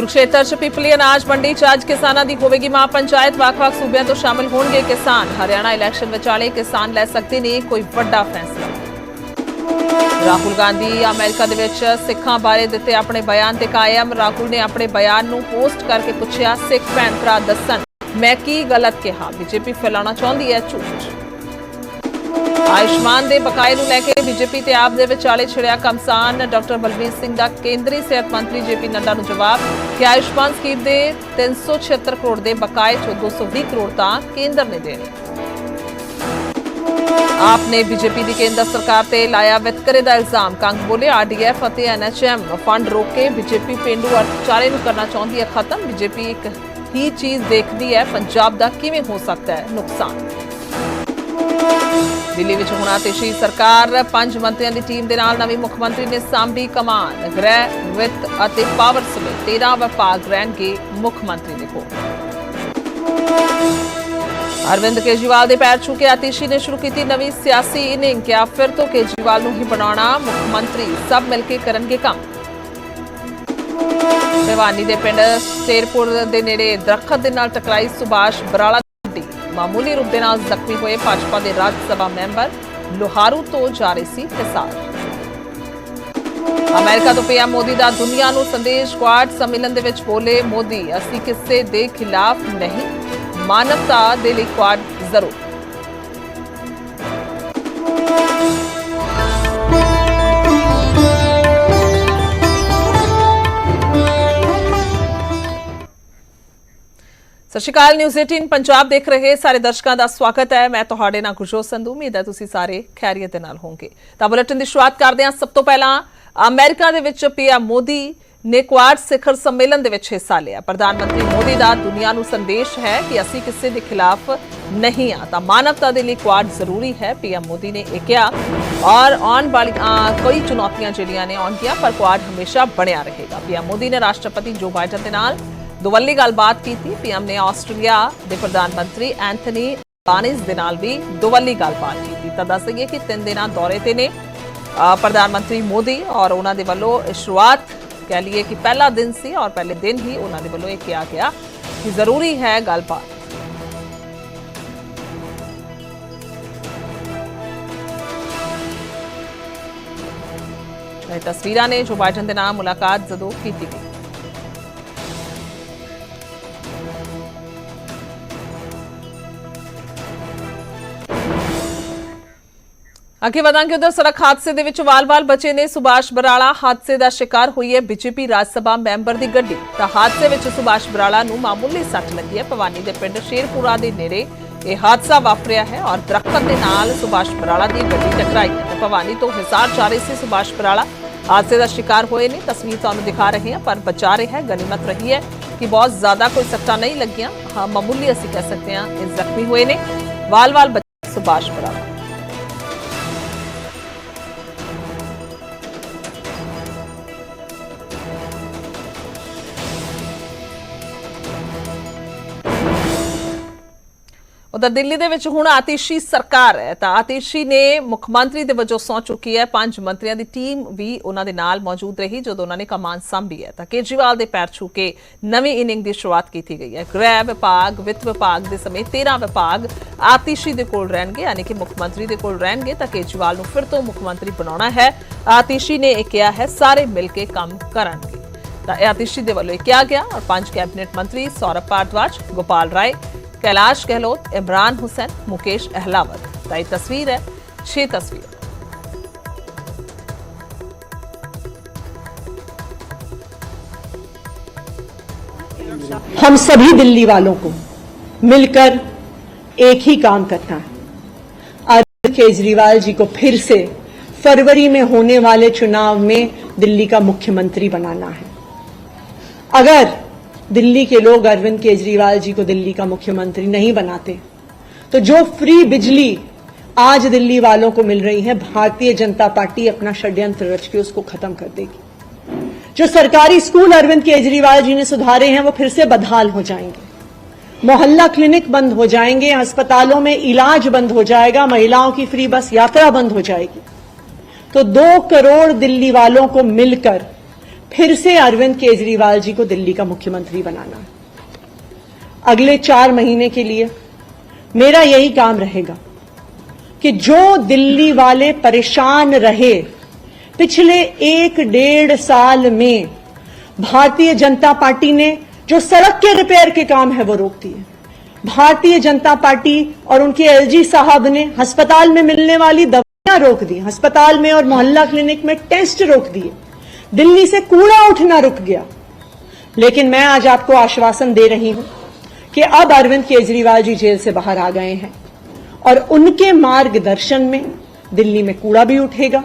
ਕੁਰਕਸ਼ੇਤਰ ਚ ਪਿਪਲੀ ਅਨਾਜ ਮੰਡੀ ਚ ਅੱਜ ਕਿਸਾਨਾਂ ਦੀ ਹੋਵੇਗੀ ਮਹਾ ਪੰਚਾਇਤ। ਵੱਖ-ਵੱਖ ਸੂਬਿਆਂ ਤੋਂ ਸ਼ਾਮਲ ਹੋਣਗੇ ਕਿਸਾਨ। ਹਰਿਆਣਾ ਇਲੈਕਸ਼ਨ ਵਿਚਾਲੇ ਕਿਸਾਨ ਲੈ ਸਕਦੇ ਨੇ ਕੋਈ ਵੱਡਾ ਫੈਸਲਾ। ਰਾਹੁਲ ਗਾਂਧੀ ਅਮਰੀਕਾ ਦੇ ਵਿੱਚ ਸਿੱਖਾਂ ਬਾਰੇ ਦਿੱਤੇ ਆਪਣੇ ਬਿਆਨ ਤੇ ਕਾਇਮ। ਰਾਹੁਲ ਨੇ ਆਪਣੇ ਬਿਆਨ ਨੂੰ ਪੋਸਟ ਕਰਕੇ ਪੁੱਛਿਆ, ਸਿੱਖ ਭੈਣ ਭਰਾ ਦੱਸਣ, ਮੈਂ ਕੀ ਗਲਤ ਕਿਹਾ? ਬੀਜੇਪੀ ਫੈਲਾਉਣਾ ਚਾਹੁੰਦੀ ਹੈ ਝੂਠ। ਆਯੁਸ਼ਮਾਨ ਦੇ ਬਕਾਏ ਨੂੰ ਲੈ ਕੇ ਬੀਜੇਪੀ ਤੇ ਆਪ ਦੇ ਵਿਚਾਲੇ ਛਿੜਿਆ ਕਮਸਾਨ ਡਾਕਟਰ ਬਲਬੀਰ ਸਿੰਘ ਦਾ ਕੇਂਦਰੀ ਸਿਹਤ ਮੰਤਰੀ ਜੇਪੀ ਨੱਡਾ ਨੂੰ ਜਵਾਬ ਕਿ ਆਯੁਸ਼ਮਾਨ ਸਕੀਮ ਦੇ 376 ਕਰੋੜ ਦੇ ਬਕਾਏ ਚੋਂ 220 ਕਰੋੜ ਤਾਂ ਕੇਂਦਰ ਨੇ ਦੇਣੇ। ਆਪ ਨੇ ਬੀਜੇਪੀ ਦੀ ਕੇਂਦਰ ਸਰਕਾਰ ਤੇ ਲਾਇਆ ਵਿਤਕਰੇ ਦਾ ਇਲਜ਼ਾਮ। ਕੰਗ ਬੋਲੇ ਆਰਡੀਐਫ ਅਤੇ ਐਨਐਚਐਮ ਫੰਡ ਰੋਕ। ਕੇ ਬੀਜੇਪੀ ਪਿੰਡੂ ਅਰਥਚਾਰੇ ਨੂੰ ਕਰਨਾ ਚਾਹੁੰਦੀ ਹੈ ਖਤਮ। ਬੀਜੇਪੀ ਇੱਕ ਹੀ ਚੀਜ਼ ਦੇਖਦੀ ਹੈ, ਪੰਜਾਬ ਦਾ ਕਿਵੇਂ ਹੋ ਸਕਦਾ ਹੈ ਨੁਕਸਾਨ? ਦਿੱਲੀ ਵਿੱਚ ਹੁਣ ਆਤਿਸ਼ੀ ਸਰਕਾਰ ਪੰਜ ਮੰਤਰੀਆਂ ਦੀ ਟੀਮ ਦੇ ਨਾਲ ਨਵੇਂ ਮੁੱਖ ਮੰਤਰੀ ਨੇ ਸਾਂਭੀ ਕਮਾਨ, ਗ੍ਰਹਿ, ਵਿੱਤ ਅਤੇ ਪਾਵਰ ਸਮੇਤ 13 ਵਿਭਾਗ ਰਹਿਣਗੇ ਮੁੱਖ ਮੰਤਰੀ ਦੇ ਕੋਲ। ਅਰਵਿੰਦ ਕੇਜਰੀਵਾਲ ਦੇ ਪੈਰ ਛੂ ਕੇ ਆਤਿਸ਼ੀ ਨੇ ਸ਼ੁਰੂ ਕੀਤੀ ਨਵੀਂ ਸਿਆਸੀ ਇਨਿੰਗ ਕਿਹਾ ਫਿਰ ਤੋਂ ਕੇਜਰੀਵਾਲ ਨੂੰ ਹੀ ਬਣਾਉਣਾ ਮੁੱਖ ਮੰਤਰੀ, ਸਭ ਮਿਲ ਕੇ ਕਰਨਗੇ ਕੰਮ। ਭਿਵਾਨੀ ਦੇ ਪਿੰਡ ਸ਼ੇਰਪੁਰ ਦੇ ਨੇੜੇ ਦਰਖਤ ਦੇ ਨਾਲ ਟਕਰਾਈ ਸੁਭਾਸ਼ ਬਰਾਲਾ ਮਾਮੂਲੀ ਰੂਪ ਦੇ ਨਾਲ ਜ਼ਖਮੀ ਹੋਏ ਭਾਜਪਾ ਦੇ ਰਾਜ ਸਭਾ ਮੈਂਬਰ ਲੋਹਾਰੂ ਤੋਂ ਜਾ ਰਹੇ ਸੀ ਹਿਸਾਰ। ਅਮਰੀਕਾ ਤੋਂ ਪੀਐਮ ਮੋਦੀ ਦਾ ਦੁਨੀਆ ਨੂੰ ਸੰਦੇਸ਼ ਕੁਆਡ ਸੰਮੇਲਨ ਦੇ ਵਿੱਚ ਬੋਲੇ ਮੋਦੀ, ਅਸੀਂ ਕਿਸੇ ਦੇ ਖਿਲਾਫ ਨਹੀਂ। ਮਾਨਵਤਾ ਦੇ ਲਈ ਕੁਆਡ ਜ਼ਰੂਰ। ਸਤਿ ਸ਼੍ਰੀ ਅਕਾਲ ਨਿਊਜ਼ 18 ਪੰਜਾਬ ਦੇਖ ਰਹੇ ਸਾਰੇ ਦਰਸ਼ਕਾਂ ਦਾ ਸਵਾਗਤ ਹੈ। ਮੈਂ ਤੁਹਾਡੇ ਨਾਲ ਗੁਰਜੋਤ ਸੰਧੂ ਉਮੀਦ ਹੈ ਤੁਸੀਂ ਸਾਰੇ ਖੈਰੀਅਤ ਦੇ ਨਾਲ ਹੋਵੋਗੇ। ਤਾਂ ਬੁਲੇਟਿਨ ਦੀ ਸ਼ੁਰੂਆਤ ਕਰਦੇ ਹਾਂ। ਸਭ ਤੋਂ ਪਹਿਲਾਂ ਅਮਰੀਕਾ ਦੇ ਵਿੱਚ ਪੀਐਮ ਮੋਦੀ ਨੇ ਕੁਆਡ ਸਿਖਰ ਸੰਮੇਲਨ ਦੇ ਵਿੱਚ ਹਿੱਸਾ ਲਿਆ। ਪ੍ਰਧਾਨ ਮੰਤਰੀ ਮੋਦੀ ਦਾ ਦੁਨੀਆ ਨੂੰ ਸੰਦੇਸ਼ ਹੈ ਕਿ ਅਸੀਂ ਕਿਸੇ ਦੇ ਖਿਲਾਫ ਨਹੀਂ ਆ ਤਾਂ ਮਾਨਵਤਾ ਦੇ ਲਈ ਕੁਆਡ ਜ਼ਰੂਰੀ ਹੈ ਪੀਐਮ ਮੋਦੀ ਨੇ ਇਹ ਕਿਹਾ। ਔਰ ਆਉਣ ਵਾਲੀ ਅ, ਕਈ ਚੁਣੌਤੀਆਂ ਜਿਹੜੀਆਂ ਨੇ ਆਉਣਗੀਆਂ ਪਰ ਕੁਆਡ ਹਮੇਸ਼ਾ ਬਣਿਆ ਰਹੇਗਾ। ਪੀਐਮ ਮੋਦੀ ਨੇ ਰਾਸ਼ਟਰਪਤੀ ਜੋ ਬਾਈਡਨ ਦੇ ਨਾਲ ਦੁਵੱਲੀ ਗੱਲਬਾਤ ਕੀਤੀ ਪੀਐਮ ਨੇ ਆਸਟ੍ਰੇਲੀਆ ਦੇ ਪ੍ਰਧਾਨ ਮੰਤਰੀ ਐਂਥਨੀ ਬਾਨਿਸ ਦੇ ਨਾਲ ਵੀ ਦੁਵੱਲੀ ਗੱਲਬਾਤ ਕੀਤੀ ਤਾਂ ਦੱਸ ਦਈਏ ਕਿ ਤਿੰਨ ਦਿਨਾਂ ਦੌਰੇ ਤੇ ਨੇ ਅ, ਪ੍ਰਧਾਨ ਮੰਤਰੀ ਮੋਦੀ ਔਰ ਉਹਨਾਂ ਦੇ ਵੱਲੋਂ ਇਹ ਸ਼ੁਰੂਆਤ ਕਹਿ ਲਈਏ ਕਿ ਪਹਿਲਾ ਦਿਨ ਸੀ ਔਰ ਪਹਿਲੇ ਦਿਨ ਹੀ ਉਹਨਾਂ ਦੇ ਵੱਲੋਂ ਇਹ ਕਿਹਾ ਗਿਆ ਕਿ ਜ਼ਰੂਰੀ ਹੈ ਗੱਲਬਾਤ ਇਹ ਤਸਵੀਰਾਂ ਨੇ ਜੋ ਬਾਈਡਨ ਦੇ ਨਾਲ ਮੁਲਾਕਾਤ ਜਦੋਂ ਕੀਤੀ ਗਈ ਅੱਗੇ ਵਧਾਂਗੇ ਉਧਰ ਸੜਕ ਹਾਦਸੇ ਦੇ ਵਿੱਚ ਵਾਲ-ਵਾਲ ਬਚੇ ਨੇ ਸੁਭਾਸ਼ ਬਰਾਲਾ ਹਾਦਸੇ ਦਾ ਸ਼ਿਕਾਰ ਹੋਈ ਹੈ। ਬੀਜੇਪੀ ਰਾਜ ਸਭਾ ਮੈਂਬਰ ਦੀ ਗੱਡੀ। ਤਾਂ ਹਾਦਸੇ ਵਿੱਚ ਸੁਭਾਸ਼ ਬਰਾਲਾ ਨੂੰ ਮਾਮੂਲੀ ਸੱਟ ਲੱਗੀ ਹੈ। ਭਵਾਨੀ ਦੇ ਪਿੰਡ ਸ਼ੇਰਪੁਰਾ ਦੇ ਨੇੜੇ ਇਹ ਹਾਦਸਾ ਵਾਪਰਿਆ ਹੈ ਔਰ ਦਰਖਤ ਦੇ ਨਾਲ ਸੁਭਾਸ਼ ਬਰਾਲਾ ਦੀ ਗੱਡੀ ਟਕਰਾਈ ਹੈ। ਭਵਾਨੀ ਤੋਂ ਹਿਸਾਰ ਜਾ ਰਹੇ ਸੀ ਸੁਭਾਸ਼ ਬਰਾਲਾ। ਹਾਦਸੇ ਦਾ ਸ਼ਿਕਾਰ ਹੋਏ ਨੇ। ਤਸਵੀਰ ਤੁਹਾਨੂੰ ਦਿਖਾ ਰਹੇ ਹਾਂ, ਪਰ ਬਚਾ ਰਹੇ ਹੈ, ਗਨੀਮਤ ਰਹੀ ਹੈ ਕਿ ਬਹੁਤ ਜ਼ਿਆਦਾ ਕੋਈ ਸੱਟਾਂ ਨਹੀਂ ਲੱਗੀਆਂ। ਹਾਂ, ਮਾਮੂਲੀ ਅਸੀਂ ਕਹਿ ਸਕਦੇ ਹਾਂ, ਇਹ ਜ਼ਖਮੀ ਹੋਏ ਨੇ। ਵਾਲ-ਵਾਲ ਬਚੇ ਸੁਭਾਸ਼ ਬਰਾਲਾ। ਉਧਰ ਦਿੱਲੀ ਦੇ ਵਿੱਚ ਹੁਣ ਆਤਿਸ਼ੀ ਸਰਕਾਰ ਹੈ, ਤਾਂ ਆਤਿਸ਼ੀ ਨੇ ਮੁੱਖ ਮੰਤਰੀ ਦੇ ਵਜੋਂ ਸੌਂ ਚੁੱਕੀ ਹੈ। ਪੰਜ ਮੰਤਰੀਆਂ ਦੀ ਟੀਮ ਵੀ ਉਹਨਾਂ ਦੇ ਨਾਲ ਮੌਜੂਦ ਰਹੀ, ਜਦੋਂ ਉਹਨਾਂ ਨੇ ਕਮਾਨ ਸੰਭੀ ਹੈ। ਤਾਂ ਕੇਜਰੀਵਾਲ ਦੇ ਪੈਰ ਛੂ ਕੇ ਨਵੀਂ ਇਨਿੰਗ ਦੀ ਸ਼ੁਰੂਆਤ ਕੀਤੀ ਗਈ ਹੈ। ਗ੍ਰਹਿ ਵਿਭਾਗ, ਵਿੱਤ ਵਿਭਾਗ ਦੇ ਸਮੇਤ 13 ਵਿਭਾਗ ਆਤਿਸ਼ੀ ਦੇ ਕੋਲ ਰਹਿਣਗੇ, ਯਾਨੀ ਕਿ ਮੁੱਖ ਮੰਤਰੀ ਦੇ ਕੋਲ ਰਹਿਣਗੇ, ਤਾਂ ਕੇਜਰੀਵਾਲ ਨੂੰ ਫਿਰ ਤੋਂ ਮੁੱਖ ਮੰਤਰੀ ਬਣਾਉਣਾ ਹੈ। ਆਤਿਸ਼ੀ ਨੇ ਇਹ ਕਿਹਾ ਹੈ, ਸਾਰੇ ਮਿਲ ਕੇ ਕੰਮ ਕਰਨਗੇ। ਤਾਂ ਇਹ ਆਤਿਸ਼ੀ ਦੇ ਵੱਲੋਂ ਇਹ ਕਿਹਾ ਗਿਆ ਔਰ ਪੰਜ ਕੈਬਨਿਟ ਮੰਤਰੀ ਸੌਰਭ ਭਾਰਦਵਾਜ ਗੋਪਾਲ ਰਾਏ कैलाश गहलोत, इमरान हुसैन, मुकेश अहलावत। ताई तस्वीर है, छह तस्वीर। हम सभी दिल्ली वालों को मिलकर एक ही काम करना है। अरविंद केजरीवाल जी को फिर से फरवरी में होने वाले चुनाव में दिल्ली का मुख्यमंत्री बनाना है। अगर दिल्ली के लोग अरविंद केजरीवाल जी को दिल्ली का मुख्यमंत्री नहीं बनाते। तो जो फ्री बिजली आज दिल्ली वालों को मिल रही है, भारतीय जनता पार्टी अपना षड्यंत्र रच के उसको खत्म कर देगी। जो सरकारी स्कूल अरविंद केजरीवाल जी ने सुधारे हैं, वो फिर से बदहाल हो जाएँगे। मोहल्ला क्लिनिक बंद हो जाएँगे, अस्पतालों में इलाज बंद हो जाएगा, महिलाओं की फ्री बस यात्रा बंद हो जाएगी। तो दो करोड़ दिल्ली वालों को मिलकर फिर से अरविंद केजरीवाल जी को दिल्ली का मुख्यमंत्री बनाना। अगले चार महीने के लिए मेरा यही काम रहेगा कि जो दिल्ली वाले परेशान रहे पिछले एक डेढ़ साल में भारतीय जनता पार्टी ने जो सड़क के रिपेयर के काम है वो रोक दिए। भारतीय जनता पार्टी और उनके एलजी साहब ने अस्पताल में मिलने वाली दवाइयाँ रोक दी, अस्पताल में और मोहल्ला क्लिनिक में टेस्ट रोक दिए। दिल्ली से कूड़ा उठना रुक गया। लेकिन मैं आज आपको आश्वासन दे रही हूँ कि अब अरविंद केजरीवाल जी जेल से बाहर आ गए हैं और उनके मार्गदर्शन में दिल्ली में कूड़ा भी उठेगा,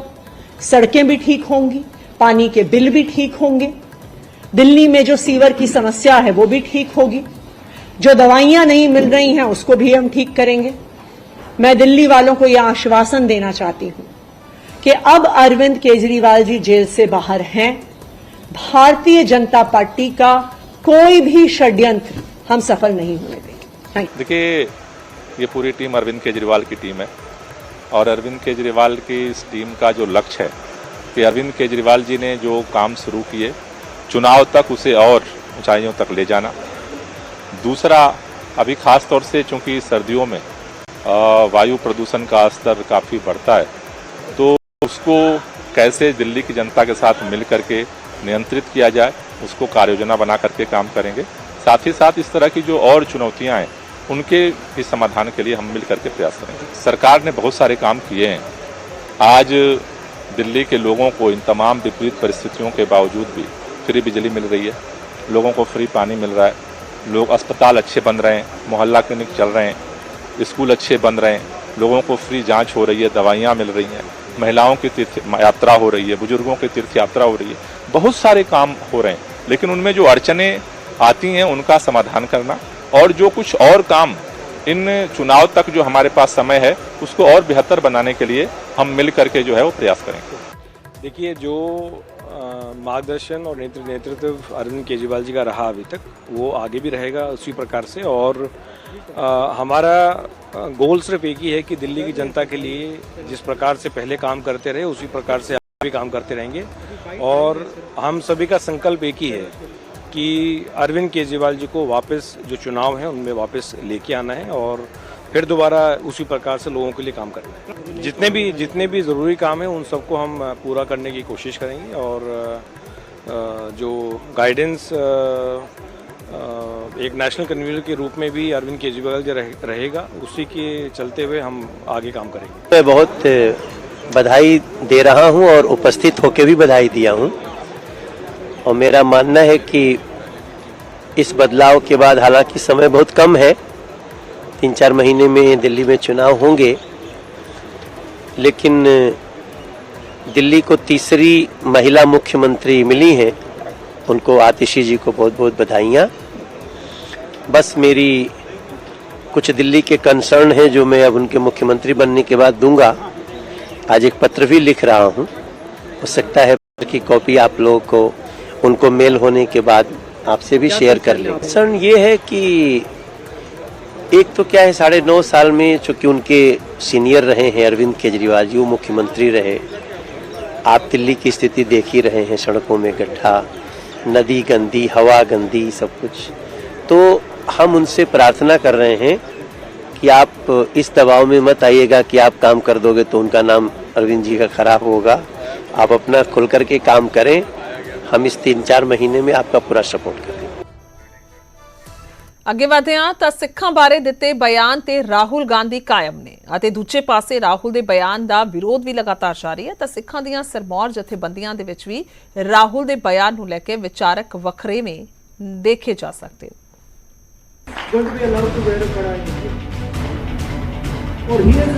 सड़कें भी ठीक होंगी, पानी के बिल भी ठीक होंगे, दिल्ली में जो सीवर की समस्या है वो भी ठीक होगी, जो दवाइयाँ नहीं मिल रही हैं उसको भी हम ठीक करेंगे। मैं दिल्ली वालों को यह आश्वासन देना चाहती हूँ कि अब अरविंद केजरीवाल जी जेल से बाहर हैं। भारतीय जनता पार्टी का कोई भी षड्यंत्र हम सफल नहीं होने देंगे देखिए, ये पूरी टीम अरविंद केजरीवाल की टीम है। और अरविंद केजरीवाल की इस टीम का जो लक्ष्य है कि अरविंद केजरीवाल जी ने जो काम शुरू किए, चुनाव तक उसे और ऊंचाइयों तक ले जाना। दूसरा, अभी खास तौर से चूँकि सर्दियों में वायु प्रदूषण का स्तर काफ़ी बढ़ता है उसको कैसे दिल्ली की जनता के साथ मिल करके नियंत्रित किया जाए, उसको कार्य योजना बना करके काम करेंगे। साथ ही साथ इस तरह की जो और चुनौतियाँ हैं, उनके भी समाधान के लिए हम मिल करके प्रयास करेंगे। सरकार ने बहुत सारे काम किए हैं। आज दिल्ली के लोगों को इन तमाम विपरीत परिस्थितियों के बावजूद भी फ्री बिजली मिल रही है। लोगों को फ्री पानी मिल रहा है। लोग अस्पताल अच्छे बन रहे हैं, मोहल्ला क्लिनिक चल रहे हैं, स्कूल अच्छे बन रहे हैं। लोगों को फ्री जाँच हो रही है, दवाइयाँ मिल रही हैं। महिलाओं की तीर्थ यात्रा हो रही है बुज़ुर्गों की तीर्थ यात्रा हो रही है। बहुत सारे काम हो रहे हैं लेकिन उनमें जो अड़चने आती हैं उनका समाधान करना और जो कुछ और काम इन चुनाव तक जो हमारे पास समय है उसको और बेहतर बनाने के लिए हम मिल करके जो है वो प्रयास करेंगे। देखिए जो मार्गदर्शन और नेतृत्व नेतृत्व अरविंद केजरीवाल जी का रहा अभी तक वो आगे भी रहेगा उसी प्रकार से और अ, हमारा गोल सिर्फ़ एक ही है कि दिल्ली की जनता के लिए जिस प्रकार से पहले काम करते रहे, उसी प्रकार से आगे भी काम करते रहेंगे। और हम सभी का संकल्प एक ही है कि अरविंद केजरीवाल जी को वापस जो चुनाव है, उनमें वापस लेके आना है और फिर दोबारा उसी प्रकार से लोगों के लिए काम करना है। जितने भी जितने भी ज़रूरी काम हैं, उन सबको हम पूरा करने की कोशिश करेंगे और जो गाइडेंस एक नेशनल कन्वीनर के रूप में भी अरविंद केजरीवाल जो रहे, रहेगा उसी के चलते हुए हम आगे काम करेंगे। मैं बहुत बधाई दे रहा हूँ और उपस्थित होकर भी बधाई दिया हूँ। और मेरा मानना है कि इस बदलाव के बाद हालाँकि समय बहुत कम है तीन चार महीने में दिल्ली में चुनाव होंगे लेकिन दिल्ली को तीसरी महिला मुख्यमंत्री मिली हैं। उनको आतिशी जी को बहुत बहुत बधाइयाँ। बस मेरी कुछ दिल्ली के कंसर्न हैं जो मैं अब उनके मुख्यमंत्री बनने के बाद दूँगा। आज एक पत्र भी लिख रहा हूँ। हो सकता है पत्र की कॉपी आप लोगों को उनको मेल होने के बाद आपसे भी शेयर कर लें। कंसर्न ये है कि एक तो क्या है साढ़े नौ साल में चूँकि उनके सीनियर रहे हैं अरविंद केजरीवाल जी वो मुख्यमंत्री रहे। आप दिल्ली की स्थिति देख ही रहे हैं सड़कों में गड्ढा नदी गंदी, हवा गंदी, सब कुछ। तो हम उनसे प्रार्थना कर रहे हैं कि आप इस दबाव में मत आइएगा कि आप काम कर दोगे तो उनका नाम अरविंद जी का खराब होगा। आप अपना खुल करके काम करें। हम इस तीन चार महीने में आपका पूरा सपोर्ट करें। ਅੱਗੇ ਵਧਦੇ ਹਾਂ, ਤਾਂ ਸਿੱਖਾਂ ਬਾਰੇ ਦਿੱਤੇ ਬਿਆਨ ਤੇ ਰਾਹੁਲ ਗਾਂਧੀ ਕਾਇਮ ਨੇ ਅਤੇ ਦੂਜੇ ਪਾਸੇ ਰਾਹੁਲ ਦੇ ਬਿਆਨ ਦਾ ਵਿਰੋਧ ਵੀ ਲਗਾਤਾਰ ਜਾਰੀ ਹੈ, ਤਾਂ ਸਿੱਖਾਂ ਦੀਆਂ ਸਰਮੌਰ ਜਥੇਬੰਦੀਆਂ ਦੇ ਵਿੱਚ ਵੀ ਰਾਹੁਲ ਦੇ ਬਿਆਨ ਨੂੰ ਲੈ ਕੇ ਵਿਚਾਰਕ ਵੱਖਰੇਵੇਂ ਦੇਖੇ ਜਾ ਸਕਦੇ ਨੇ going to be allowed to wear a Quran. Or he as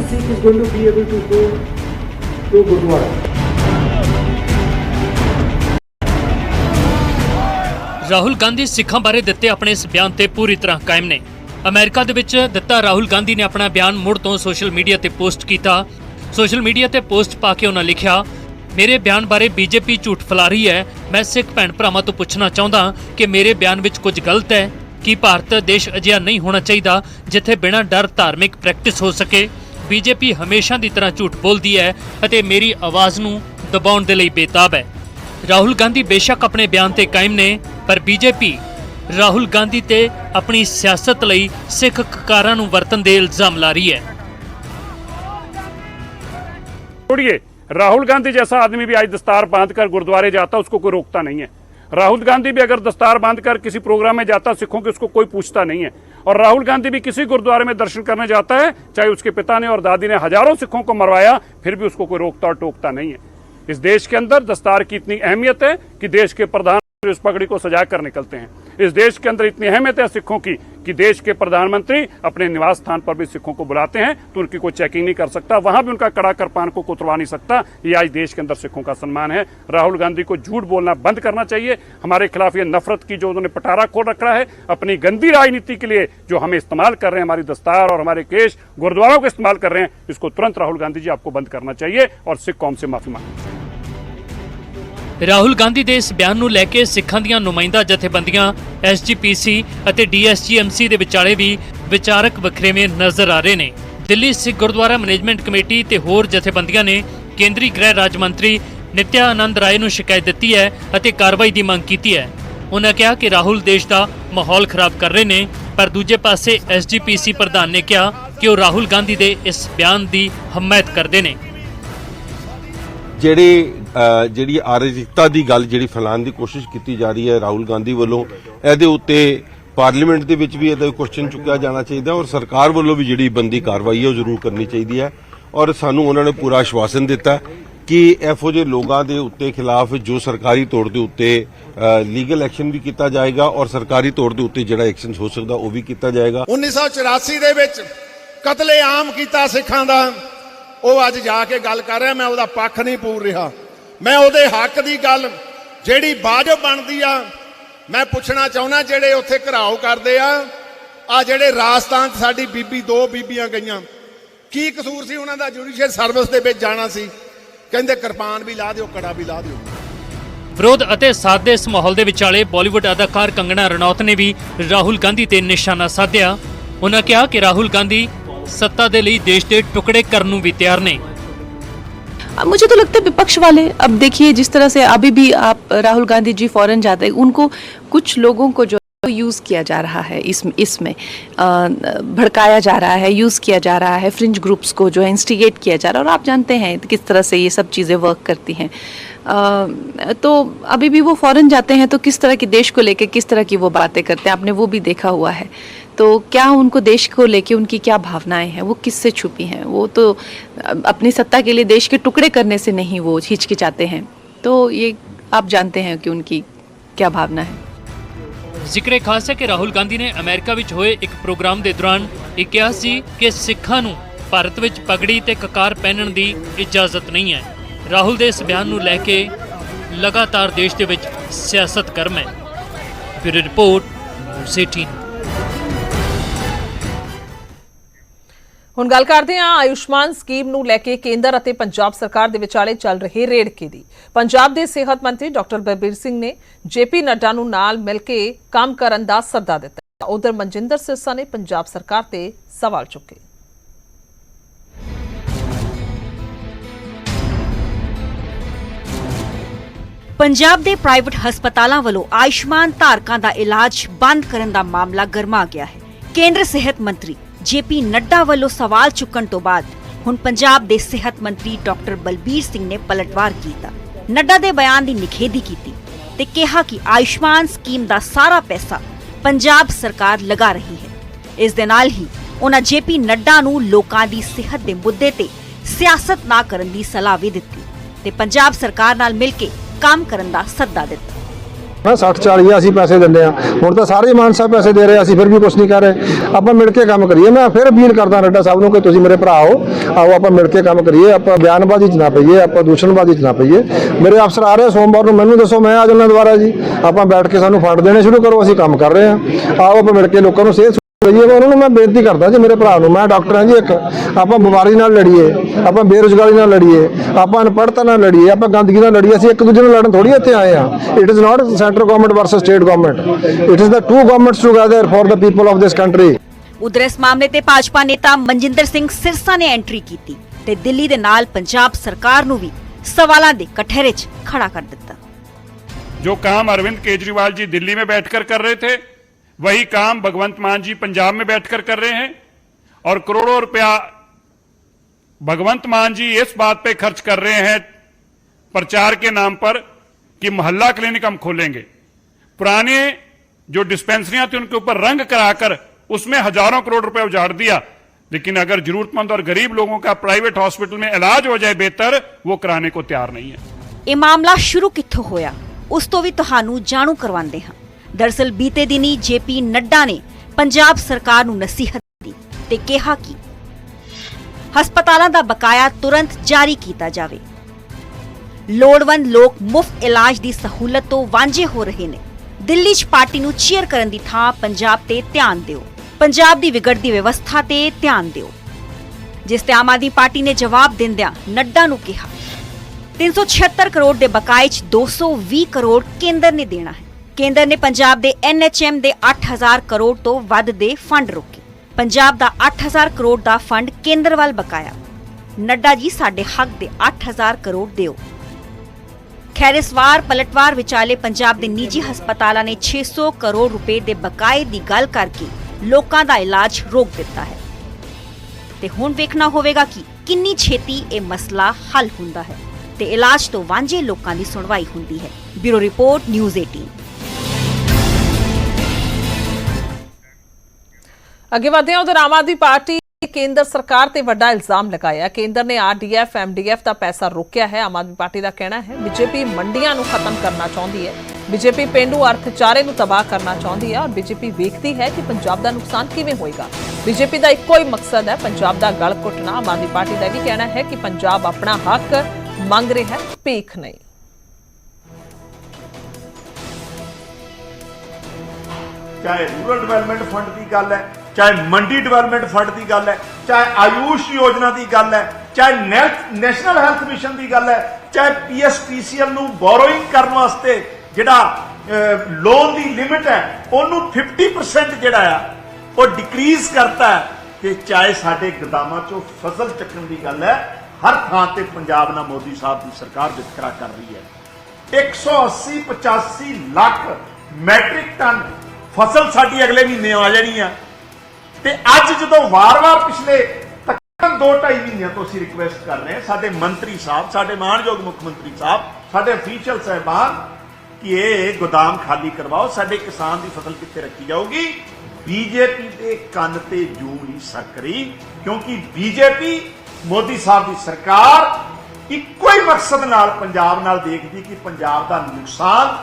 Rahul Gandhi ਸਿੱਖਾਂ ਬਾਰੇ ਦਿੱਤੇ ਆਪਣੇ ਇਸ ਬਿਆਨ ਤੇ ਪੂਰੀ ਤਰ੍ਹਾਂ ਕਾਇਮ ਨੇ। ਅਮਰੀਕਾ ਦੇ ਵਿੱਚ ਦਿੱਤਾ ਰਾਹੁਲ ਗਾਂਧੀ ਨੇ ਆਪਣਾ ਬਿਆਨ ਮੁੜ ਤੋਂ ਸੋਸ਼ਲ ਮੀਡੀਆ ਤੇ ਪੋਸਟ ਕੀਤਾ। ਸੋਸ਼ਲ ਮੀਡੀਆ ਤੇ ਪੋਸਟ ਪਾ ਕੇ ਉਹਨਾਂ ਲਿਖਿਆ, ਮੇਰੇ ਬਿਆਨ ਬਾਰੇ ਬੀਜੇਪੀ ਝੂਠ ਫੈਲਾ ਰਹੀ ਹੈ। ਮੈਂ ਸਿੱਖ ਭੈਣ ਭਰਾਵਾਂ ਤੋਂ ਪੁੱਛਣਾ ਚਾਹੁੰਦਾ ਕਿ ਮੇਰੇ ਬਿਆਨ ਵਿੱਚ ਕੁਝ ਗਲਤ ਹੈ। ਕਿ ਭਾਰਤ ਦੇਸ਼ ਅਜਿਹਾ ਨਹੀਂ ਹੋਣਾ ਚਾਹੀਦਾ ਜਿੱਥੇ ਬਿਨਾਂ ਡਰ ਧਾਰਮਿਕ ਪ੍ਰੈਕਟਿਸ ਹੋ ਸਕੇ? ਬੀਜੇਪੀ ਹਮੇਸ਼ਾ ਦੀ ਤਰ੍ਹਾਂ ਝੂਠ ਬੋਲਦੀ ਹੈ ਅਤੇ ਮੇਰੀ ਆਵਾਜ਼ ਨੂੰ ਦਬਾਉਣ ਦੇ ਲਈ ਬੇਤਾਬ ਹੈ। ਰਾਹੁਲ ਗਾਂਧੀ ਬੇਸ਼ੱਕ ਆਪਣੇ ਬਿਆਨ ਤੇ ਕਾਇਮ ਨੇ ਪਰ ਬੀਜੇਪੀ ਰਾਹੁਲ ਗਾਂਧੀ ਤੇ ਆਪਣੀ ਸਿਆਸਤ ਲਈ ਸਿੱਖ ਕਕਾਰਾਂ ਨੂੰ ਵਰਤਨ ਦੇ ਇਲਜ਼ਾਮ ਲਾ ਰਹੀ ਹੈ छोड़िए राहुल गांधी जैसा आदमी भी आज दस्तार बांध कर गुरुद्वारे जाता उसको कोई रोकता नहीं है राहुल गांधी भी अगर दस्तार बांध कर किसी प्रोग्राम में जाता सिखों के उसको कोई पूछता नहीं है और राहुल गांधी भी किसी गुरुद्वारे में दर्शन करने जाता है चाहे उसके पिता ने और दादी ने हजारों सिखों को मरवाया फिर भी उसको कोई रोकता और टोकता नहीं है इस देश के अंदर दस्तार की इतनी अहमियत है कि देश के प्रधानमंत्री उस पगड़ी को सजा कर निकलते हैं। इस देश के अंदर इतनी अहमियत है सिखों की कि देश के प्रधानमंत्री अपने निवास स्थान पर भी सिखों को बुलाते हैं। तो उनकी कोई चेकिंग नहीं कर सकता, वहाँ भी उनका कड़ा करपान को कुतरवा नहीं सकता। ये आज देश के अंदर सिखों का सम्मान है। राहुल गांधी को झूठ बोलना बंद करना चाहिए। हमारे खिलाफ ये नफरत की जो उन्होंने पटारा खोल रखा है, अपनी गंदी राजनीति के लिए जो हमें इस्तेमाल कर रहे हैं, हमारी दस्तार और हमारे केश गुरुद्वारों को इस्तेमाल कर रहे हैं, इसको तुरंत राहुल गांधी जी आपको बंद करना चाहिए और सिख कौम से माफ़ी मांगनी चाहिए। ਰਾਹੁਲ ਗਾਂਧੀ ਦੇ ਇਸ ਬਿਆਨ ਨੂੰ ਲੈ ਕੇ ਸਿੱਖਾਂ ਦੀਆਂ ਨੁਮਾਇੰਦਾ ਜਥੇਬੰਦੀਆਂ ਐਸਜੀਪੀਸੀ ਅਤੇ ਡੀਐਸਜੀਐਮਸੀ ਦੇ ਵਿਚਾਲੇ ਵੀ ਵਿਚਾਰਕ ਵਖਰੇਵੇਂ ਨਜ਼ਰ ਆ ਰਹੇ ਨੇ। ਦਿੱਲੀ ਸਿੱਖ ਗੁਰਦੁਆਰਾ ਮੈਨੇਜਮੈਂਟ ਕਮੇਟੀ ਤੇ ਹੋਰ ਜਥੇਬੰਦੀਆਂ ਨੇ ਕੇਂਦਰੀ ਗ੍ਰਹਿ ਰਾਜ ਮੰਤਰੀ ਨਿਤਿਆ ਆਨੰਦ ਰਾਏ ਨੂੰ ਸ਼ਿਕਾਇਤ ਦਿੱਤੀ ਹੈ ਅਤੇ ਕਾਰਵਾਈ ਦੀ ਮੰਗ ਕੀਤੀ ਹੈ। ਉਹਨਾਂ ਕਿਹਾ ਕਿ ਰਾਹੁਲ ਦੇਸ਼ ਦਾ ਮਾਹੌਲ ਖਰਾਬ ਕਰ ਰਹੇ ਨੇ, ਪਰ ਦੂਜੇ ਪਾਸੇ ਐਸਜੀਪੀਸੀ ਪ੍ਰਧਾਨ ਨੇ ਕਿਹਾ ਕਿ ਉਹ ਰਾਹੁਲ ਗਾਂਧੀ ਦੇ ਇਸ ਬਿਆਨ ਦੀ ਹਮਾਇਤ ਕਰਦੇ ਨੇ। ਜਿਹੜੀ ਜਿਹੜੀ ਅਰਾਜਕਤਾ ਦੀ ਗੱਲ ਜਿਹੜੀ ਫੈਲਾਉਣ ਦੀ ਕੋਸ਼ਿਸ਼ ਕੀਤੀ ਜਾ ਰਹੀ ਹੈ ਰਾਹੁਲ ਗਾਂਧੀ ਵੱਲੋਂ, ਇਹਦੇ ਉੱਤੇ ਪਾਰਲੀਮੈਂਟ ਦੇ ਵਿੱਚ ਵੀ ਇਹਦਾ ਕੁਐਸਚਨ ਚੁੱਕਿਆ ਜਾਣਾ ਚਾਹੀਦਾ ਔਰ ਸਰਕਾਰ ਵੱਲੋਂ ਵੀ ਜਿਹੜੀ ਬੰਦੀ ਕਾਰਵਾਈ ਹੈ ਉਹ ਜ਼ਰੂਰ ਕਰਨੀ ਚਾਹੀਦੀ ਹੈ ਔਰ ਸਾਨੂੰ ਉਹਨਾਂ ਨੇ ਪੂਰਾ ਆਸ਼ਵਾਸਨ ਦਿੱਤਾ ਕਿ ਇਹੋ ਜਿਹੇ ਲੋਕਾਂ ਦੇ ਉੱਤੇ ਖਿਲਾਫ ਜੋ ਸਰਕਾਰੀ ਤੌਰ ਦੇ ਉੱਤੇ ਲੀਗਲ ਐਕਸ਼ਨ ਵੀ ਕੀਤਾ ਜਾਏਗਾ ਔਰ ਸਰਕਾਰੀ ਤੌਰ ਦੇ ਉੱਤੇ ਜਿਹੜਾ ਐਕਸ਼ਨ ਹੋ ਸਕਦਾ ਉਹ ਵੀ ਕੀਤਾ ਜਾਏਗਾ। 1984 ਦੇ ਵਿੱਚ ਕਤਲੇਆਮ ਕੀਤਾ ਸਿੱਖਾਂ ਦਾ। ਉਹ ਅੱਜ ਜਾ ਕੇ ਗੱਲ ਕਰ ਰਿਹਾ, ਮੈਂ ਉਹਦਾ ਪੱਖ ਨਹੀਂ ਪੂਰ ਰਿਹਾ। ਮੈਂ ਉਹਦੇ ਹੱਕ ਦੀ ਗੱਲ ਜਿਹੜੀ ਵਾਜਬ ਬਣਦੀ ਆ, ਮੈਂ ਪੁੱਛਣਾ ਚਾਹੁੰਦਾ ਜਿਹੜੇ ਉੱਥੇ ਘਰਾਓ ਕਰਦੇ ਆ ਆ ਜਿਹੜੇ ਰਾਜਸਥਾਨ ਸਾਡੀ ਬੀਬੀ ਦੋ ਬੀਬੀਆਂ ਗਈਆਂ। ਕੀ ਕਸੂਰ ਸੀ ਉਹਨਾਂ ਦਾ ਜੁਡੀਸ਼ੀਅਲ ਸਰਵਿਸ ਦੇ ਵਿੱਚ ਜਾਣਾ ਸੀ? ਕਹਿੰਦੇ ਕਿਰਪਾਨ ਵੀ ਲਾ ਦਿਓ, ਕੜਾ ਵੀ ਲਾ ਦਿਓ। ਵਿਰੋਧ ਅਤੇ ਸਾਥ ਦੇ ਇਸ ਮਾਹੌਲ ਦੇ ਵਿਚਾਲੇ ਬਾਲੀਵੁੱਡ ਅਦਾਕਾਰ ਕੰਗਣਾ ਰਣੌਤ ਨੇ ਵੀ ਰਾਹੁਲ ਗਾਂਧੀ ਤੇ ਨਿਸ਼ਾਨਾ ਸਾਧਿਆ। ਉਹਨਾਂ ਕਿਹਾ ਕਿ ਰਾਹੁਲ ਗਾਂਧੀ ਸੱਤਾ ਦੇ ਲਈ ਦੇਸ਼ ਦੇ ਟੁਕੜੇ ਕਰਨ ਨੂੰ ਵੀ ਤਿਆਰ ਨੇ। अब मुझे तो लगता है विपक्ष वाले, अब देखिए जिस तरह से अभी भी आप, राहुल गांधी जी फॉरेन जाते हैं, उनको कुछ लोगों को जो यूज़ किया जा रहा है इस, इसमें। भड़काया जा रहा है यूज़ किया जा रहा है फ्रिंज ग्रुप्स को जो है इंस्टिगेट किया जा रहा है। और आप जानते हैं किस तरह से ये सब चीज़ें वर्क करती हैं। तो अभी भी वो फॉरेन जाते हैं तो किस तरह की देश को लेके किस तरह की वो बातें करते हैं, आपने वो भी देखा हुआ है। तो क्या उनको देश को लेके उनकी क्या भावनाएं हैं वो किससे छुपी हैं वो तो अ, अपनी सत्ता के लिए देश के टुकड़े करने से नहीं वो हिचकिचाते हैं तो ये आप जानते हैं कि उनकी क्या भावना है ਜ਼ਿਕਰੇ ਖਾਸ ਹੈ ਕਿ ਰਾਹੁਲ ਗਾਂਧੀ ਨੇ ਅਮਰੀਕਾ ਵਿੱਚ ਹੋਏ ਇੱਕ ਪ੍ਰੋਗਰਾਮ ਦੇ ਦੌਰਾਨ ਇਹ ਕਿਹਾ ਸੀ ਕਿ ਸਿੱਖਾਂ ਨੂੰ ਭਾਰਤ ਵਿੱਚ ਪਗੜੀ ਤੇ ਕਕਾਰ ਪਹਿਨਣ ਦੀ ਇਜਾਜ਼ਤ ਨਹੀਂ ਹੈ ਰਾਹੁਲ ਦੇ ਇਸ ਬਿਆਨ ਨੂੰ ਲੈ ਕੇ ਲਗਾਤਾਰ ਦੇਸ਼ ਦੇ ਵਿੱਚ ਸਿਆਸਤ ਗਰਮ ਹੈ ਬਿਊਰੋ ਰਿਪੋਰਟ ਨਿਊਜ਼ ਹੁਣ ਗੱਲ ਕਰਦੇ ਹਾਂ ਆਯੁਸ਼ਮਾਨ ਸਕੀਮ ਨੂੰ ਲੈ ਕੇ ਕੇਂਦਰ ਅਤੇ ਪੰਜਾਬ ਸਰਕਾਰ ਦੇ ਵਿਚਾਲੇ ਚੱਲ ਰਹੇ ਰੇੜਕੇ ਦੀ। ਪੰਜਾਬ ਦੇ ਸਿਹਤ ਮੰਤਰੀ ਡਾਕਟਰ ਬਲਬੀਰ ਸਿੰਘ ਨੇ ਜੇਪੀ ਨੱਡਾ ਨੂੰ ਨਾਲ ਮਿਲ ਕੇ ਕੰਮ ਕਰਨ ਦਾ ਸੱਦਾ ਦਿੱਤਾ। ਉਧਰ ਮਨਜਿੰਦਰ ਸਿਰਸਾ ਨੇ ਪੰਜਾਬ ਸਰਕਾਰ ਤੇ ਸਵਾਲ ਚੁੱਕੇ। ਪੰਜਾਬ ਦੇ ਪ੍ਰਾਈਵੇਟ ਹਸਪਤਾਲਾਂ ਵੱਲੋਂ ਆਯੁਸ਼ਮਾਨ ਧਾਰਕਾਂ ਦਾ ਇਲਾਜ ਬੰਦ ਕਰਨ ਦਾ ਮਾਮਲਾ ਗਰਮਾ ਗਿਆ ਹੈ। ਕੇਂਦਰ ਸਿਹਤ ਮੰਤਰੀ ਜੇਪੀ ਨੱਡਾ ਵੱਲੋਂ ਸਵਾਲ ਚੁੱਕਣ ਤੋਂ ਬਾਅਦ ਹੁਣ ਪੰਜਾਬ ਦੇ ਸਿਹਤ ਮੰਤਰੀ ਡਾਕਟਰ ਬਲਬੀਰ ਸਿੰਘ ਨੇ ਪਲਟਵਾਰ ਕੀਤਾ। ਨੱਡਾ ਦੇ ਬਿਆਨ ਦੀ ਨਿਖੇਧੀ ਕੀਤੀ ਤੇ ਕਿਹਾ ਕਿ ਆਯੁਸ਼ਮਾਨ ਸਕੀਮ ਦਾ ਸਾਰਾ ਪੈਸਾ ਪੰਜਾਬ ਸਰਕਾਰ ਲਗਾ ਰਹੀ ਹੈ। ਇਸ ਦੇ ਨਾਲ ਹੀ ਉਹਨਾਂ ਜੇਪੀ ਨੱਡਾ ਨੂੰ ਲੋਕਾਂ ਦੀ ਸਿਹਤ ਦੇ ਮੁੱਦੇ ਤੇ ਸਿਆਸਤ ਨਾ ਕਰਨ ਦੀ ਸਲਾਹ ਵੀ ਦਿੱਤੀ ਤੇ ਪੰਜਾਬ ਸਰਕਾਰ ਨਾਲ ਮਿਲ ਕੇ ਕੰਮ ਕਰਨ ਦਾ ਸੱਦਾ ਦਿੱਤਾ। ਮੈਂ 60 40 ਅਸੀਂ ਪੈਸੇ ਦਿੰਦੇ ਆ ਹੁਣ ਤਾਂ ਸਾਰੇ ਮਾਨਸਾ ਪੈਸੇ ਦੇ ਰਹੇ ਅਸੀਂ ਫਿਰ ਵੀ ਕੁਝ ਨਹੀਂ ਕਰ ਰਹੇ। ਆਪਾਂ ਮਿਲ ਕੇ ਕੰਮ ਕਰੀਏ। ਮੈਂ ਫਿਰ ਅਪੀਲ ਕਰਦਾ ਰੱਡਾ ਸਾਹਿਬ ਨੂੰ ਕਿ ਤੁਸੀਂ ਮੇਰੇ ਭਰਾ ਹੋ। ਆਓ, ਆਪਾਂ ਮਿਲ ਕੇ ਕੰਮ ਕਰੀਏ। ਆਪਾਂ ਬਿਆਨਬਾਜ਼ੀ 'ਚ ਨਾ ਪਈਏ, ਆਪਾਂ ਦੂਸ਼ਣਬਾਜ਼ੀ 'ਚ ਨਾ ਪਈਏ। ਮੇਰੇ ਅਫਸਰ ਆ ਰਹੇ ਸੋਮਵਾਰ ਨੂੰ। ਮੈਨੂੰ ਦੱਸੋ, ਮੈਂ ਆ ਜਾਣਾ ਦੁਬਾਰਾ ਜੀ। ਆਪਾਂ ਬੈਠ ਕੇ ਸਾਨੂੰ ਫੰਡ ਦੇਣੇ ਸ਼ੁਰੂ ਕਰੋ। ਅਸੀਂ ਕੰਮ ਕਰ ਰਹੇ ਹਾਂ। ਆਓ, ਆਪਾਂ ਮਿਲ ਕੇ ਲੋਕਾਂ ਨੂੰ ਸਿਹਤ ਜੀ ਉਹਨਾਂ ਨੂੰ ਮੈਂ ਬੇਨਤੀ ਕਰਦਾ ਜੀ ਮੇਰੇ ਭਰਾ ਨੂੰ ਮੈਂ ਡਾਕਟਰ ਹਾਂ ਜੀ ਇੱਕ ਆਪਾਂ ਬਿਮਾਰੀ ਨਾਲ ਲੜੀਏ ਆਪਾਂ ਬੇਰੋਜ਼ਗਾਰੀ ਨਾਲ ਲੜੀਏ ਆਪਾਂ ਅਨਪੜ੍ਹਤਾ ਨਾਲ ਲੜੀਏ ਆਪਾਂ ਗੰਦਗੀ ਨਾਲ ਲੜੀਏ ਅਸੀਂ ਇੱਕ ਦੂਜੇ ਨਾਲ ਲੜਨ ਥੋੜੀ ਇੱਥੇ ਆਏ ਆ it is not centre government versus state government it is the two governments together for the people of this country ਉਧਰ ਇਸ ਮਾਮਲੇ ਤੇ ਭਾਜਪਾ ਨੇਤਾ ਮਨਜਿੰਦਰ ਸਿੰਘ ਸਿਰਸਾ ਨੇ ਐਂਟਰੀ ਕੀਤੀ ਤੇ ਦਿੱਲੀ ਦੇ ਨਾਲ ਪੰਜਾਬ ਸਰਕਾਰ ਨੂੰ ਵੀ ਸਵਾਲਾਂ ਦੇ ਕਠੇਰੇ 'ਚ ਖੜਾ ਕਰ ਦਿੱਤਾ। ਜੋ ਕੰਮ ਅਰਵਿੰਦ ਕੇਜਰੀਵਾਲ ਜੀ ਦਿੱਲੀ में बैठकर कर रहे थे वही काम भगवंत मान जी पंजाब में बैठकर कर रहे हैं और करोड़ों रुपया भगवंत मान जी इस बात पे खर्च कर रहे हैं प्रचार के नाम पर कि मोहल्ला क्लिनिक हम खोलेंगे पुराने जो डिस्पेंसरियां थी उनके ऊपर रंग कराकर उसमें हजारों करोड़ रुपए उजाड़ दिया लेकिन अगर जरूरतमंद और गरीब लोगों का प्राइवेट हॉस्पिटल में इलाज हो जाए बेहतर वो कराने को तैयार नहीं है ਇਹ ਮਾਮਲਾ ਸ਼ੁਰੂ ਕਿੱਥੋਂ ਹੋਇਆ ਉਸ ਤੋਂ ਵੀ ਤੁਹਾਨੂੰ ਜਾਣੂ ਕਰਵਾਉਂਦੇ ਹਾਂ ਦਰਸਲ ਬੀਤੇ ਦਿਨੀ ਜੇਪੀ ਨੱਡਾ ਨੇ ਪੰਜਾਬ ਸਰਕਾਰ ਨੂੰ ਨਸੀਹਤ ਦਿੱਤੀ ਤੇ ਕਿਹਾ ਕਿ ਹਸਪਤਾਲਾਂ ਦਾ ਬਕਾਇਆ ਤੁਰੰਤ ਜਾਰੀ ਕੀਤਾ ਜਾਵੇ। ਲੋੜਵੰਦ ਲੋਕ ਮੁਫਤ ਇਲਾਜ ਦੀ ਸਹੂਲਤ ਤੋਂ ਵਾਂਝੇ ਹੋ ਰਹੇ ਨੇ। ਦਿੱਲੀ 'ਚ ਪਾਰਟੀ ਨੂੰ ਚੀਅਰ ਕਰਨ ਦੀ ਥਾਂ ਪੰਜਾਬ ਤੇ ਧਿਆਨ ਦਿਓ। ਪੰਜਾਬ ਦੀ ਵਿਗੜਦੀ ਵਿਵਸਥਾ ਤੇ ਧਿਆਨ ਦਿਓ। ਜਿਸ ਤੇ ਆਮ ਆਦਮੀ ਪਾਰਟੀ ਨੇ ਜਵਾਬ ਦਿੰਦਿਆਂ ਨੱਡਾ ਨੂੰ ਕਿਹਾ 376 ਕਰੋੜ ਦੇ ਬਕਾਏ 'ਚ 220 ਕਰੋੜ ਕੇਂਦਰ ਨੇ ਦੇਣਾ ਹੈ। ਕੇਂਦਰ ਨੇ ਪੰਜਾਬ ਦੇ ਐਨਐਚਐਮ ਦੇ 8000 ਕਰੋੜ ਤੋਂ ਵੱਧ ਦੇ ਫੰਡ ਰੋਕੇ। ਪੰਜਾਬ ਦਾ 8000 ਕਰੋੜ ਦਾ ਫੰਡ ਕੇਂਦਰ ਵੱਲ ਬਕਾਇਆ। ਨੱਡਾ ਜੀ, ਸਾਡੇ ਹੱਕ ਦੇ 8000 ਕਰੋੜ ਦਿਓ। ਖੈਰ ਪਲਟਵਾਰ ਵਿਚਾਲੇ ਪੰਜਾਬ ਦੇ ਨਿੱਜੀ ਹਸਪਤਾਲਾਂ ਨੇ 600 ਕਰੋੜ ਰੁਪਏ ਦੇ ਬਕਾਏ ਦੀ ਗੱਲ ਕਰਕੇ ਲੋਕਾਂ ਦਾ ਇਲਾਜ ਰੋਕ ਦਿੱਤਾ ਹੈ। ਤੇ ਹੁਣ ਵੇਖਣਾ ਹੋਵੇਗਾ ਕਿ ਕਿੰਨੀ ਛੇਤੀ ਇਹ ਮਸਲਾ ਹੱਲ ਹੁੰਦਾ ਹੈ ਤੇ ਇਲਾਜ ਤੋਂ ਵਾਂਝੇ ਲੋਕਾਂ ਦੀ ਸੁਣਵਾਈ ਹੁੰਦੀ ਹੈ। ਬਿਊਰੋ ਰਿਪੋਰਟ, ਨਿਊਜ਼ 18 ਅੱਗੇ ਵਧਦੇ ਹਾਂ, ਉਧਰ ਆਮ ਆਦਮੀ ਪਾਰਟੀ ਕੇਂਦਰ ਸਰਕਾਰ ਤੇ ਵੱਡਾ ਇਲਜ਼ਾਮ ਲਗਾਇਆ। ਕੇਂਦਰ ਨੇ ਆਰਡੀਐਫ ਐਮਡੀਐਫ ਦਾ ਪੈਸਾ ਰੋਕਿਆ ਹੈ। ਆਮ ਆਦਮੀ ਪਾਰਟੀ ਦਾ ਕਹਿਣਾ ਹੈ ਬੀਜੇਪੀ ਮੰਡੀਆਂ ਨੂੰ ਖਤਮ ਕਰਨਾ ਚਾਹੁੰਦੀ ਹੈ। ਬੀਜੇਪੀ ਪਿੰਡੂ ਅਰਥਚਾਰੇ ਨੂੰ ਤਬਾਹ ਕਰਨਾ ਚਾਹੁੰਦੀ ਹੈ ਔਰ ਬੀਜੇਪੀ ਵੇਖਦੀ ਹੈ ਕਿ ਪੰਜਾਬ ਦਾ ਨੁਕਸਾਨ ਕਿਵੇਂ ਹੋਏਗਾ। ਬੀਜੇਪੀ ਦਾ ਇੱਕੋ ਹੀ ਮਕਸਦ ਹੈ ਪੰਜਾਬ ਦਾ ਗਲ ਘੁੱਟਣਾ। ਆਮ ਆਦਮੀ ਪਾਰਟੀ ਦਾ ਇਹ ਵੀ ਕਹਿਣਾ ਹੈ ਕਿ ਪੰਜਾਬ ਆਪਣਾ ਹੱਕ ਮੰਗ ਰਿਹਾ ਹੈ, ਭੀਖ ਨਹੀਂ। ਚਾਹੇ ਰੂਰਲ ਡਿਵੈਲਪਮੈਂਟ ਫੰਡ ਦੀ ਗੱਲ ਹੈ ਚਾਹੇ ਮੰਡੀ ਡਿਵੈਲਪਮੈਂਟ ਫੰਡ ਦੀ ਗੱਲ ਹੈ, ਚਾਹੇ ਆਯੂਸ਼ ਯੋਜਨਾ ਦੀ ਗੱਲ ਹੈ, ਚਾਹੇ ਨੈਸ਼ਨਲ ਹੈਲਥ ਮਿਸ਼ਨ ਦੀ ਗੱਲ ਹੈ, ਚਾਹੇ ਪੀਐਸਪੀਸੀਐਲ ਨੂੰ ਬੋਰੋਇੰਗ ਕਰਨ ਵਾਸਤੇ ਜਿਹੜਾ ਲੋਨ ਦੀ ਲਿਮਿਟ ਹੈ, ਉਹਨੂੰ 50% ਜਿਹੜਾ ਆ, ਉਹ ਡਿਕਰੀਜ਼ ਕਰਤਾ ਹੈ। ਤੇ ਚਾਹੇ ਸਾਡੇ ਗਦਾਮਾਂ ਚੋਂ ਫਸਲ ਚੱਕਣ ਦੀ ਗੱਲ ਹੈ, ਹਰ ਥਾਂ ਤੇ ਪੰਜਾਬ ਨਾਲ ਮੋਦੀ ਸਾਹਿਬ ਦੀ ਸਰਕਾਰ ਵਿਤਕਰਾ ਕਰ ਰਹੀ ਹੈ। 180 85 ਲੱਖ ਮੈਟ੍ਰਿਕ ਟਨ ਫਸਲ ਸਾਡੀ ਅਗਲੇ ਮਹੀਨੇ ਆ ਜਾਣੀ ਆ। ਤੇ ਅੱਜ ਜਦੋਂ ਵਾਰ-ਵਾਰ ਪਿਛਲੇ ਤਕਰੀਬਨ 2.5 ਮਹੀਨਿਆਂ ਤੋਂ ਅਸੀਂ ਰਿਕੁਐਸਟ ਕਰ ਰਹੇ ਹਾਂ, ਸਾਡੇ ਮੰਤਰੀ ਸਾਹਿਬ, ਸਾਡੇ ਮਾਨਯੋਗ ਮੁੱਖ ਮੰਤਰੀ ਸਾਹਿਬ, ਸਾਡੇ ਅਫੀਸ਼ੀਅਲ ਸਹਿਬਾਨ ਕਿ ਇਹ ਗੋਦਾਮ ਖਾਲੀ ਕਰਵਾਓ, ਸਾਡੇ ਕਿਸਾਨ ਦੀ ਫਸਲ ਕਿੱਥੇ ਰੱਖੀ ਜਾਊਗੀ? ਬੀਜੇਪੀ ਦੇ ਕੰਨ ਤੇ ਜੂ ਨਹੀਂ ਸਕਰੀ ਕਿਉਂਕਿ ਬੀਜੇਪੀ ਮੋਦੀ ਸਾਹਿਬ ਦੀ ਸਰਕਾਰ ਇੱਕੋ ਹੀ ਮਕਸਦ ਨਾਲ ਪੰਜਾਬ ਨਾਲ ਦੇਖਦੀ ਕਿ ਪੰਜਾਬ ਦਾ ਨੁਕਸਾਨ,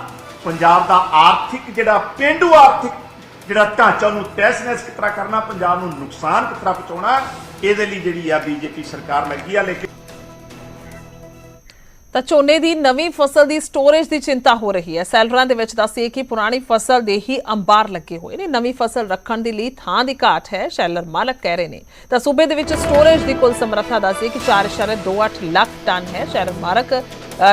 ਪੰਜਾਬ ਦਾ ਆਰਥਿਕ ਜਿਹੜਾ ਪੇਂਡੂ ਆਰਥਿਕ ਜਿਹੜਾ ਢਾਂਚਾ ਨੂੰ ਤਹਿਸ-ਨਹਿਸ ਕਿਸ ਕਰਨਾ ਪੰਜਾਬ ਨੂੰ ਨੁਕਸਾਨ ਕਿਸ ਪਹੁੰਚਾਉਣਾ ਇਹਦੇ ਲਈ ਜਿਹੜੀ ਆ ਬੀਜੇਪੀ ਸਰਕਾਰ ਲੱਗੀ ਆ ਲੇਕਿਨ ਤਾਂ ਝੋਨੇ ਦੀ ਨਵੀਂ ਫਸਲ ਦੀ ਸਟੋਰੇਜ ਦੀ ਚਿੰਤਾ ਹੋ ਰਹੀ ਹੈ। ਸੈਲਰਾਂ ਦੇ ਵਿੱਚ ਦੱਸੀਏ ਕਿ ਪੁਰਾਣੀ ਫਸਲ ਦੇ ਹੀ ਅੰਬਾਰ ਲੱਗੇ ਹੋਏ ਨੇ। ਨਵੀਂ ਫਸਲ ਰੱਖਣ ਦੇ ਲਈ ਥਾਂ ਦੀ ਘਾਟ ਹੈ ਸ਼ੈਲਰ ਮਾਲਕ ਕਹਿ ਰਹੇ ਨੇ। ਤਾਂ ਸੂਬੇ ਦੇ ਵਿੱਚ ਸਟੋਰੇਜ ਦੀ ਕੁੱਲ ਸਮਰੱਥਾ ਦੱਸੀਏ ਕਿ 4.28 ਲੱਖ ਟਨ ਹੈ ਸ਼ੈਲਰ ਮਾਲਕ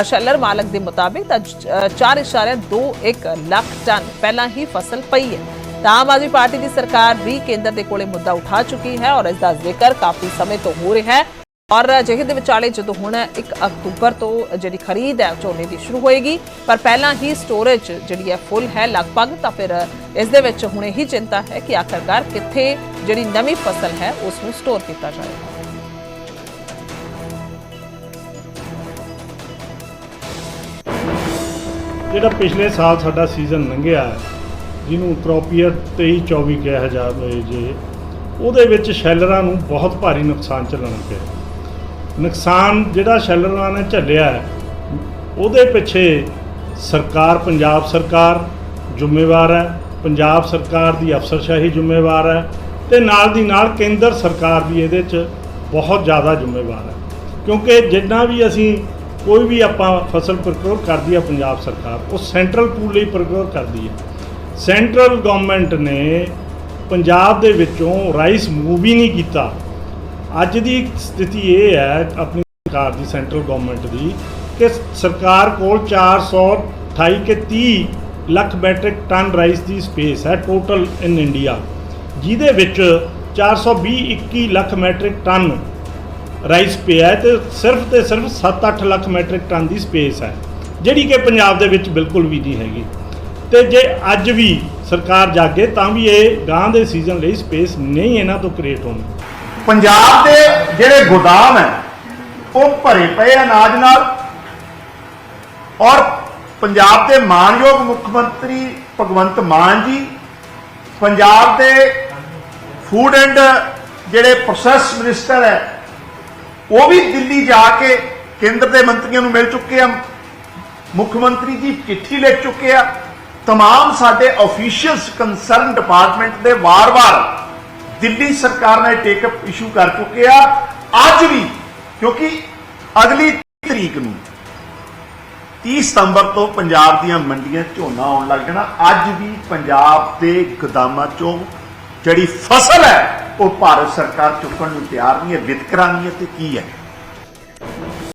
ਸ਼ੈਲਰ ਮਾਲਕ ਦੇ ਮੁਤਾਬਿਕ ਤਾਂ ਅ, 4.21 ਲੱਖ ਟਨ ਪਹਿਲਾਂ ਹੀ ਫਸਲ ਪਈ ਹੈ। ਤਾਂ ਆਮ ਆਦਮੀ ਪਾਰਟੀ ਦੀ ਸਰਕਾਰ ਵੀ ਕੇਂਦਰ ਦੇ ਕੋਲੇ ਮੁੱਦਾ ਉਠਾ ਚੁੱਕੀ ਹੈ ਔਰ ਇਸ ਦਾ ਜ਼ਿਕਰ ਕਾਫੀ ਸਮੇਂ ਤੋਂ ਹੋ ਰਿਹਾ ਹੈ। ਔਰ ਅਜਿਹੇ ਦੇ ਵਿਚਾਲੇ ਜਦੋਂ ਹੁਣ 1 ਅਕਤੂਬਰ ਤੋਂ ਜਿਹੜੀ ਖਰੀਦ ਹੈ, ਝੋਨੇ ਦੀ ਸ਼ੁਰੂ ਹੋਏਗੀ, ਪਰ ਪਹਿਲਾਂ ਹੀ ਸਟੋਰੇਜ ਜਿਹੜੀ ਹੈ ਫੁੱਲ ਹੈ ਲਗਭਗ, ਤਾਂ ਫਿਰ ਇਸ ਦੇ ਵਿੱਚ ਹੁਣ ਇਹੀ ਚਿੰਤਾ ਹੈ ਕਿ ਆਖਰਕਾਰ ਕਿੱਥੇ ਜਿਹੜੀ ਨਵੀਂ ਫਸਲ ਹੈ, ਉਸ ਨੂੰ ਸਟੋਰ ਕੀਤਾ ਜਾਏਗਾ ਜਿਹੜਾ ਪਿਛਲੇ ਸਾਲ ਸਾਡਾ ਸੀਜ਼ਨ ਲੰਘਿਆ ਹੈ, ਜਿਹਨੂੰ ਕ੍ਰੋਪੀਅਰ 23 24 ਕਿਹਾ ਜਾਵੇ ਜੇ। ਉਹਦੇ ਵਿੱਚ ਸ਼ੈਲਰਾਂ ਨੂੰ ਬਹੁਤ ਭਾਰੀ ਨੁਕਸਾਨ ਝੱਲਣਾ ਪਿਆ ਨੁਕਸਾਨ ਜਿਹੜਾ ਸ਼ੈਲਰਾਂ ਨੇ ਝੱਲਿਆ ਉਹਦੇ ਪਿੱਛੇ ਸਰਕਾਰ ਪੰਜਾਬ ਸਰਕਾਰ ਜ਼ਿੰਮੇਵਾਰ ਹੈ। ਪੰਜਾਬ ਸਰਕਾਰ ਦੀ ਅਫਸਰਸ਼ਾਹੀ ਜ਼ਿੰਮੇਵਾਰ ਹੈ ਤੇ ਨਾਲ ਦੀ ਨਾਲ ਕੇਂਦਰ ਸਰਕਾਰ ਵੀ ਇਹਦੇ 'ਚ ਬਹੁਤ ਜ਼ਿਆਦਾ ਜ਼ਿੰਮੇਵਾਰ ਹੈ। ਕਿਉਂਕਿ ਜਿੰਨਾ ਵੀ ਅਸੀਂ ਕੋਈ ਵੀ ਆਪਾਂ ਫਸਲ ਪ੍ਰੋਕਿਓਰ ਕਰਦੀ ਹੈ ਪੰਜਾਬ ਸਰਕਾਰ ਉਹ ਸੈਂਟਰਲ ਪੂਲ ਲਈ ਪ੍ਰੋਕਿਓਰ ਕਰਦੀ ਹੈ। ਸੈਂਟਰਲ ਗਵਰਨਮੈਂਟ ਨੇ ਪੰਜਾਬ ਦੇ ਵਿੱਚੋਂ ਰਾਈਸ ਮੂਵ ਹੀ ਨਹੀਂ ਕੀਤਾ। ਅੱਜ ਦੀ ਸਥਿਤੀ ਇਹ ਹੈ, ਆਪਣੀ ਸਰਕਾਰ ਦੀ, ਸੈਂਟਰਲ ਗਵਰਨਮੈਂਟ ਦੀ, ਕਿ ਸਰਕਾਰ ਕੋਲ 428 ਕੇ 30 ਲੱਖ ਮੈਟ੍ਰਿਕ ਟਨ ਰਾਈਸ ਦੀ ਸਪੇਸ ਹੈ ਟੋਟਲ ਇਨ ਇੰਡੀਆ ਜਿਹਦੇ ਵਿੱਚ 420 21 ਲੱਖ ਮੈਟ੍ਰਿਕ ਟਨ ਰਾਈਸ ਪਿਆ ਹੈ ਤੇ ਸਿਰਫ ਤੇ ਸਿਰਫ 7-8 ਲੱਖ ਮੈਟ੍ਰਿਕ ਟਨ ਦੀ ਸਪੇਸ ਹੈ, ਜਿਹੜੀ ਕਿ ਪੰਜਾਬ ਦੇ ਵਿੱਚ ਬਿਲਕੁਲ ਵੀ ਨਹੀਂ ਹੈਗੀ। ਤੇ ਜੇ ਅੱਜ ਵੀ ਸਰਕਾਰ ਜਾਗੇ ਤਾਂ ਵੀ ਇਹ ਗਾਂ ਦੇ ਸੀਜ਼ਨ ਲਈ ਸਪੇਸ ਨਹੀਂ ਇਹਨਾਂ ਤੋਂ ਕ੍ਰੀਏਟ ਹੋਣੀ। ਪੰਜਾਬ ਦੇ ਜਿਹੜੇ ਗੋਦਾਮ ਹੈ, ਉਹ ਭਰੇ ਪਏ ਅਨਾਜ ਨਾਲ ਔਰ ਪੰਜਾਬ ਦੇ ਮਾਨਯੋਗ ਮੁੱਖ ਮੰਤਰੀ ਭਗਵੰਤ ਮਾਨ ਜੀ, ਪੰਜਾਬ ਦੇ ਫੂਡ ਐਂਡ ਜਿਹੜੇ ਪ੍ਰੋਸੈਸ ਮਿਨਿਸਟਰ ਹੈ, ਉਹ ਵੀ ਦਿੱਲੀ ਜਾ ਕੇ ਕੇਂਦਰ ਦੇ ਮੰਤਰੀਆਂ ਨੂੰ ਮਿਲ ਚੁੱਕੇ ਆ। ਮੁੱਖ ਮੰਤਰੀ ਜੀ ਚਿੱਠੀ ਲਿਖ ਚੁੱਕੇ ਆ। तमाम ਸਾਡੇ ਅਫੀਸ਼ੀਅਲਸ ਕੰਸਰਨ ਡਿਪਾਰਟਮੈਂਟ ਦੇ ਵਾਰ-ਵਾਰ ਦਿੱਲੀ ਸਰਕਾਰ ਨਾਲ ਟੇਕ ਅਪ ਇਸ਼ੂ ਕਰ ਚੁੱਕੇ ਆ ਅੱਜ ਵੀ ਕਿਉਂਕਿ ਅਗਲੀ ਤਰੀਕ ਨੂੰ 30 ਸਤੰਬਰ ਤੋਂ ਪੰਜਾਬ ਦੀਆਂ ਮੰਡੀਆਂ 'ਚ ਝੋਨਾ ਆਉਣ ਲੱਗ ਜਾਣਾ ਅੱਜ ਵੀ ਪੰਜਾਬ ਦੇ ਗੋਦਾਮਾਂ 'ਚੋਂ ਜਿਹੜੀ ਫਸਲ ਹੈ ਉਹ ਭਾਰਤ ਸਰਕਾਰ ਚੁੱਕਣ ਨੂੰ ਤਿਆਰ ਨਹੀਂ ਹੈ ਵਿਤਕਰਾ ਨਹੀਂ ਹੈ ਤੇ ਕੀ ਹੈ